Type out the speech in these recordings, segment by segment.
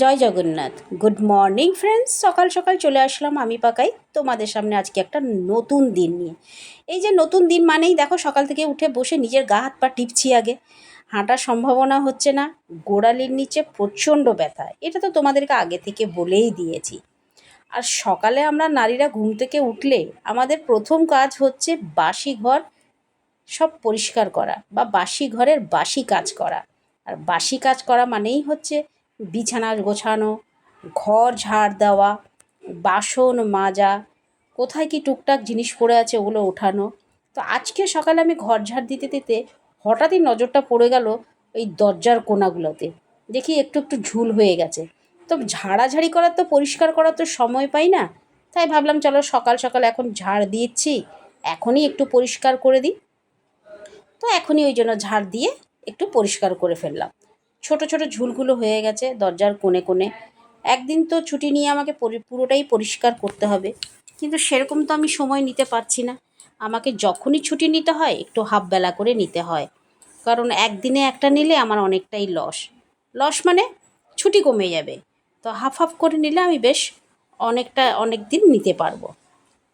জয় Jagannath. Good morning friends সকাল সকাল চলে আসলাম আমি পাকাই তোমাদের সামনে আজকে একটা নতুন দিন নিয়ে। এই যে নতুন দিন মানেই দেখো সকাল থেকে উঠে বসে নিজের গা হাত পা টিপছি আগে। হাঁটার সম্ভাবনা হচ্ছে না, গোড়ালির নিচে প্রচণ্ড ব্যথা, এটা তো তোমাদেরকে আগে থেকে বলেই দিয়েছি। আর সকালে আমরা নারীরা ঘুম থেকে উঠলে আমাদের প্রথম কাজ হচ্ছে বাসি ঘর সব পরিষ্কার করা বা বাসি ঘরের বাসি কাজ করা। আর বাসি কাজ করা মানেই হচ্ছে বিছানা গোছানো, ঘর ঝাড় দেওয়া, বাসন মাজা, কোথায় কি টুকটাক জিনিস পড়ে আছে ওগুলো ওঠানো। তো আজকে সকালে আমি ঘর ঝাড় দিতে দিতে হঠাৎই নজরটা পড়ে গেল ওই দরজার কোনাগুলোতে। দেখি একটু একটু ঝুল হয়ে গেছে। তো ঝাড়াঝাড়ি করার তো পরিষ্কার করার তো সময় পাই না। তাই ভাবলাম চলো সকাল সকাল এখন ঝাড় দিচ্ছি, এখনই একটু পরিষ্কার করে দিই। তো এখনই ওই জন্য ঝাড় দিয়ে একটু পরিষ্কার করে ফেললাম। ছোট ছোট ঝুলগুলো হয়ে গেছে দরজার কোণে কোণে। একদিন তো ছুটি নিয়ে আমাকে পরি- পুরোটাই পরিষ্কার করতে হবে। কিন্তু সেরকম তো আমি সময় নিতে পারছি না। আমাকে যখনই ছুটি নিতে হয়, একটু হাফ বেলা করে নিতে হয়। কারণ একদিনে একটা নিলে আমার অনেকটাই লস। লস মানে ছুটি কমে যাবে। তো হাফ হাফ করে নিলে আমি বেশ অনেকটা অনেক দিন নিতে পারব।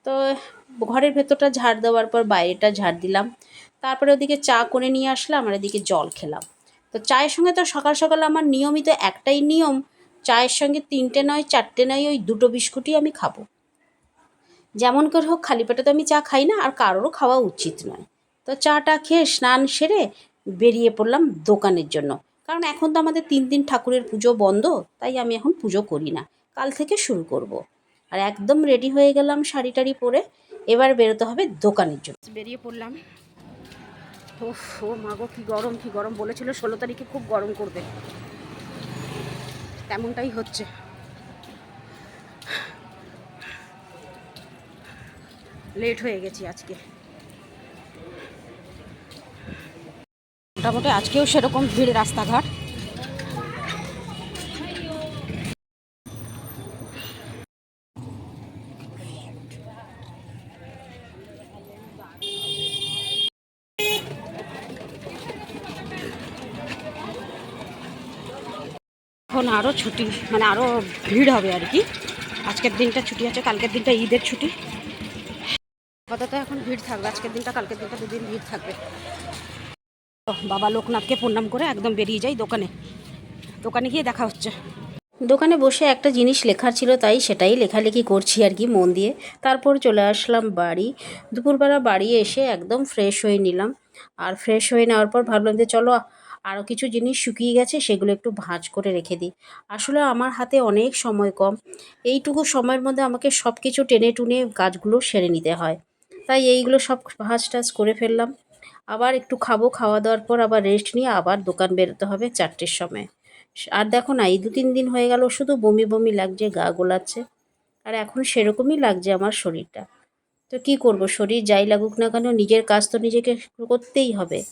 তো ঘরের ভেতরটা ঝাড় দেওয়ার পর বাইরেটা ঝাড় দিলাম। তারপরে ওদিকে চা করে নিয়ে আসলাম আর এদিকে জল খেলাম। তো চায়ের সঙ্গে তো সকাল সকাল আমার নিয়মিত একটাই নিয়ম, চায়ের সঙ্গে তিনটে নয়, চারটে নয়, ওই দুটো বিস্কুটই আমি খাব। যেমন করে হোক, খালি পেটে তো আমি চা খাই না, আর কারোরও খাওয়া উচিত নয়। তো চাটা খেয়ে স্নান সেরে বেরিয়ে পড়লাম দোকানের জন্য। কারণ এখন তো আমাদের তিন দিন ঠাকুরের পুজো বন্ধ, তাই আমি এখন পুজো করি না। কাল থেকে শুরু করব। আর একদম রেডি হয়ে গেলাম শাড়ি টাড়ি পরে, এবার বেরোতে হবে দোকানের জন্য। বেরিয়ে পড়লাম। ওফ, ও মাগো কি গরম কি গরম বলেছিল, ষোলো তারিখে খুব গরম করবে। তেমনটাই হচ্ছে। লেট হয়ে গেছি আজকে। মোটামুটি আজকেও সেরকম ভিড় রাস্তাঘাট। এখন আরও ছুটি মানে আরও ভিড় হবে আর কি। আজকের দিনটা ছুটি আছে, কালকের দিনটা ঈদের ছুটি। আপাতত এখন ভিড় থাকবে, আজকের দিনটা, কালকের দিনটা দুদিন ভিড় থাকবে। বাবা লোকনাথকে প্রণাম করে একদম বেরিয়ে যাই দোকানে। দোকানে গিয়ে দেখা হচ্ছে। দোকানে বসে একটা জিনিস লেখার ছিল, তাই সেটাই লেখালেখি করছি আর কি মন দিয়ে। তারপর চলে আসলাম বাড়ি। দুপুরবেলা বাড়ি এসে একদম ফ্রেশ হয়ে নিলাম। আর ফ্রেশ হয়ে নেওয়ার পর ভাবলাম যে চলো আরও কিছু জিনিস শুকিয়ে গেছে, সেগুলো একটু ভাঁজ করে রেখে দিই। আসলে আমার হাতে অনেক সময় কম। এইটুকু সময়ের মধ্যে আমাকে সব কিছু টেনে টুনে গাছগুলো সেরে নিতে হয়। তাই এইগুলো সব ভাঁজ টাজ করে ফেললাম। আবার একটু খাব, খাওয়া দাওয়ার পর আবার রেস্ট নিয়ে আবার দোকান বেরোতে হবে চারটের সময়। আর দেখো না, এই দু তিন দিন হয়ে গেল, শুধু বমি বমি লাগছে, গা গোলাচ্ছে। আর এখন সেরকমই লাগছে আমার শরীরটা। তো কি করব, শরীর যাই লাগুক না কেন, নিজের কাজ তো নিজেকে করতেই হবে।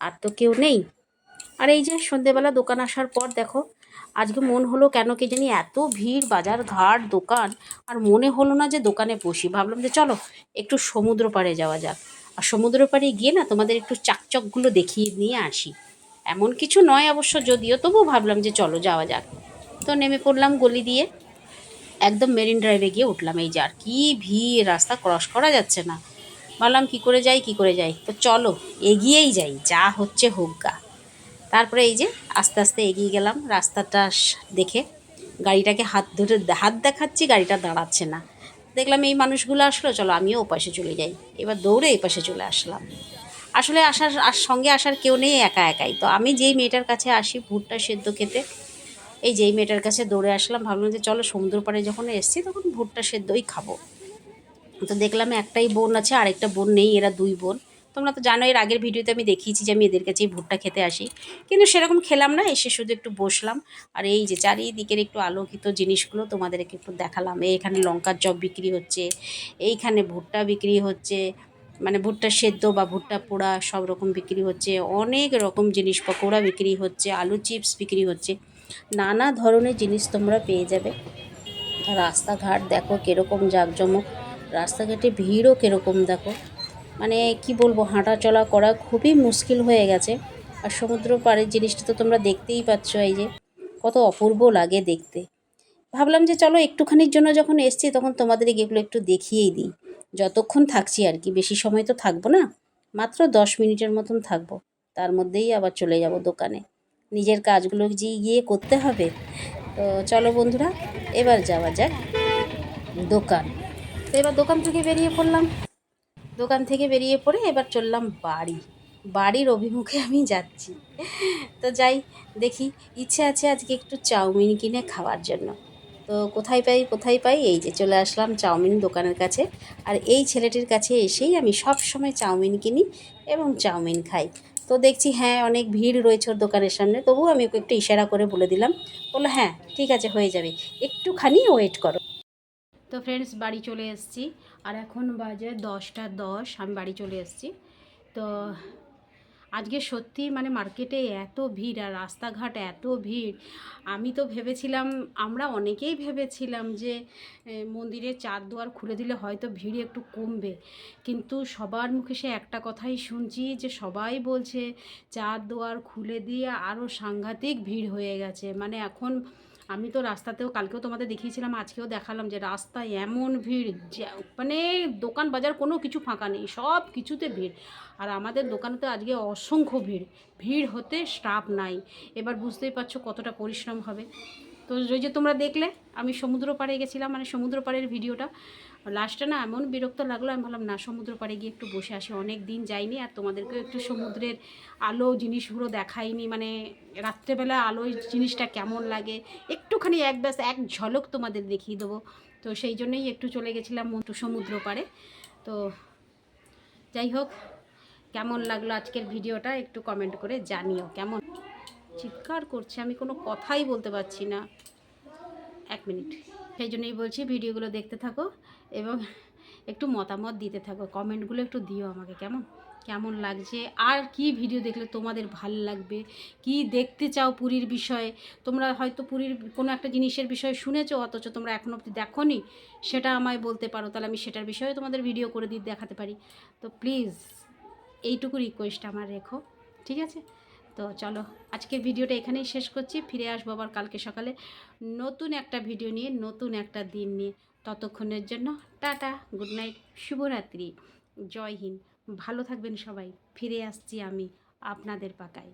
আর তো কেউ নেই। আর এই যে সন্ধেবেলা দোকান আসার পর দেখো, আজকে মন হলো কেন কি জানি এত ভিড়, বাজার ঘাট, দোকান, আর মনে হলো না যে দোকানে বসি। ভাবলাম যে চলো, একটু সমুদ্র পাড়ে যাওয়া যাক। আর সমুদ্র পাড়ে গিয়ে না তোমাদের একটু চাকচকগুলো দেখিয়ে নিয়ে আসি। এমন কিছু নয় অবশ্য যদিও, তবুও ভাবলাম যে চলো যাওয়া যাক। তো নেমে পড়লাম গলি দিয়ে। একদম মেরিন ড্রাইভে গিয়ে উঠলাম এই যে, আর কি ভিড়, রাস্তা ক্রস করা যাচ্ছে না। ভাবলাম কি করে যাই, কি করে যাই? তো চলো, এগিয়েই যাই, যা হচ্ছে হোক গা। তারপরে এই যে আস্তে আস্তে এগিয়ে গেলাম রাস্তাটা দেখে গাড়িটাকে হাত ধরে হাত দেখাচ্ছি, গাড়িটা দাঁড়াচ্ছে না। দেখলাম এই মানুষগুলো আসলো, চলো আমিও ওপাশে চলে যাই। এবার দৌড়ে এই পাশে চলে আসলাম। আসলে আসার, আর সঙ্গে আসার কেউ নেই, একা একাই। তো আমি যেই মেয়েটার কাছে আসি ভুট্টা সেদ্ধ খেতে, এই যেই মেয়েটার কাছে দৌড়ে আসলাম, ভাবলাম যে চলো সমুদ্র পাড়ে যখন এসছি তখন ভুট্টা সেদ্ধই খাব। তো দেখলাম একটাই বোন আছে, আরেকটা বোন নেই, এরা দুই বোন। তোমরা তো জানো এর আগের ভিডিওতে আমি দেখিয়েছি যে আমি এদের কাছেই ভুট্টা খেতে আসি। কিন্তু সেরকম খেলাম না, এসে শুধু একটু বসলাম। আর এই যে চারিদিকের একটু আলোকিত জিনিসগুলো তোমাদেরকে একটু দেখালাম। এই এখানে লঙ্কার চপ বিক্রি হচ্ছে, এইখানে ভুট্টা বিক্রি হচ্ছে মানে ভুট্টা সেদ্ধ বা ভুট্টা পোড়া সব রকম বিক্রি হচ্ছে, অনেক রকম জিনিস পকোড়া বিক্রি হচ্ছে, আলু চিপস বিক্রি হচ্ছে। নানা ধরনের জিনিস তোমরা পেয়ে যাবে। রাস্তাঘাট দেখো কীরকম জাঁকজমক, রাস্তাঘাটে ভিড়ও কীরকম দেখো। মানে কি বলব হাঁটা চলা করা খুবই মুশকিল হয়ে গেছে। আর সমুদ্র পাড়ের জিনিসটা তো তোমরা দেখতেই পাচ্ছ, এই যে কত অপূর্ব লাগে দেখতে। ভাবলাম যে চলো একটুখানির জন্য যখন এসছি তখন তোমাদের এগুলো একটু দেখিয়েই দিই। যতক্ষণ থাকছি আর কি, বেশি সময় তো থাকব না, মাত্র দশ মিনিটের মতন থাকব। তার মধ্যেই আবার চলে যাব দোকানে। নিজের কাজগুলো যে গিয়ে করতে হবে। তো চলো বন্ধুরা, এবার যাওয়া যাক দোকান। তো এবার দোকান থেকে বেরিয়ে পড়লাম। দোকান থেকে বেরিয়ে পড়ে এবার চললাম বাড়ি। বাড়ির অভিমুখে আমি যাচ্ছি। তো যাই, দেখি, ইচ্ছে আছে আজকে একটু চাউমিন কিনে খাওয়ার জন্য। তো কোথায় পাই কোথায় পাই? এই যে চলে আসলাম চাউমিন দোকানের কাছে। আর এই ছেলেটির কাছে এসেই আমি সব সময় চাউমিন কিনি এবং চাউমিন খাই। তো দেখছি হ্যাঁ অনেক ভিড় রয়েছে ওর দোকানের সামনে। তবুও আমি ওকে একটু ইশারা করে বলে দিলাম। বলল হ্যাঁ ঠিক আছে, হয়ে যাবে। একটুখানি ওয়েট করো। তো ফ্রেন্ডস বাড়ি চলে এসেছি। আর এখন বাজে দশটা দশ, আমি বাড়ি চলে এসেছি। তো আজকে সত্যি মানে মার্কেটে এত ভিড় আর রাস্তাঘাট এত ভিড়। আমি তো ভেবেছিলাম, আমরা অনেকেই ভেবেছিলাম যে মন্দিরের চার দুয়ার খুলে দিলে হয়তো ভিড় একটু কমবে। কিন্তু সবার মুখে সে একটা কথাই শুনছি যে, সবাই বলছে, চার দুয়ার খুলে দিয়ে আরও সাংঘাতিক ভিড় হয়ে গেছে। মানে এখন আমি তো রাস্তাতেও কালকেও তোমাদের দেখিয়েছিলাম, আজকেও দেখালাম যে রাস্তায় এমন ভিড় যে মানে দোকান বাজার কোনো কিছু ফাঁকা নেই, সব কিছুতে ভিড়। আর আমাদের দোকানে তো আজকে অসংখ্য ভিড় ভিড় হতে স্টাফ নাই। এবার বুঝতেই পারছ কতটা পরিশ্রম হবে। তো ওই যে তোমরা দেখলে, আমি সমুদ্র পাড়ে গেছিলাম মানে সমুদ্র পাড়ের ভিডিওটা। লাস্টে না এমন বিরক্ত লাগল, আমি ভাবলাম, না সমুদ্র পাড়ে গিয়ে একটু বসে আসি, অনেক দিন যাইনি আর তোমাদেরকেও একটু সমুদ্রের আলো জিনিসগুলো দেখাইনি। মানে রাত্রেবেলা আলো জিনিসটা কেমন লাগে, একটুখানি এক ব্যাস, এক ঝলক তোমাদের দেখিয়ে দেবো। তো সেই জন্যই একটু চলে গেছিলাম একটু সমুদ্র পাড়ে তো যাই হোক, কেমন লাগল আজকের ভিডিওটা একটু কমেন্ট করে জানিও, কেমন? চিৎকার করছে, আমি কোনো কথাই বলতে পারছি না। এক মিনিট। সেই জন্যই বলছি, ভিডিওগুলো দেখতে থাকো এবং একটু মতামত দিতে থাকো। কমেন্টগুলো একটু দিও আমাকে, কেমন? কেমন লাগছে? আর কি ভিডিও দেখলে তোমাদের ভালো লাগবে? কি দেখতে চাও পুরীর বিষয়ে? তোমরা হয়তো পুরীর কোনো একটা জিনিসের বিষয়ে শুনেছো, অথচ তোমরা এখনও অবধি দেখোনি, সেটা আমায় বলতে পারো। তাহলে আমি সেটার বিষয়ে তোমাদের ভিডিও করে দিয়ে দেখাতে পারি। তো প্লিজ, এইটুকু রিকোয়েস্ট আমার রেখো, ঠিক আছে? তো চলো আজকের ভিডিওটা এখানেই শেষ করছি। ফিরে আসব আবার কালকে সকালে। নতুন একটা ভিডিও নিয়ে, নতুন একটা দিন নিয়ে। ততক্ষণের জন্য টাটা, গুড নাইট, শুভরাত্রি, জয় হিন্দ। ভালো থাকবেন সবাই। ফিরে আসছি আমি আপনাদের পাকায়।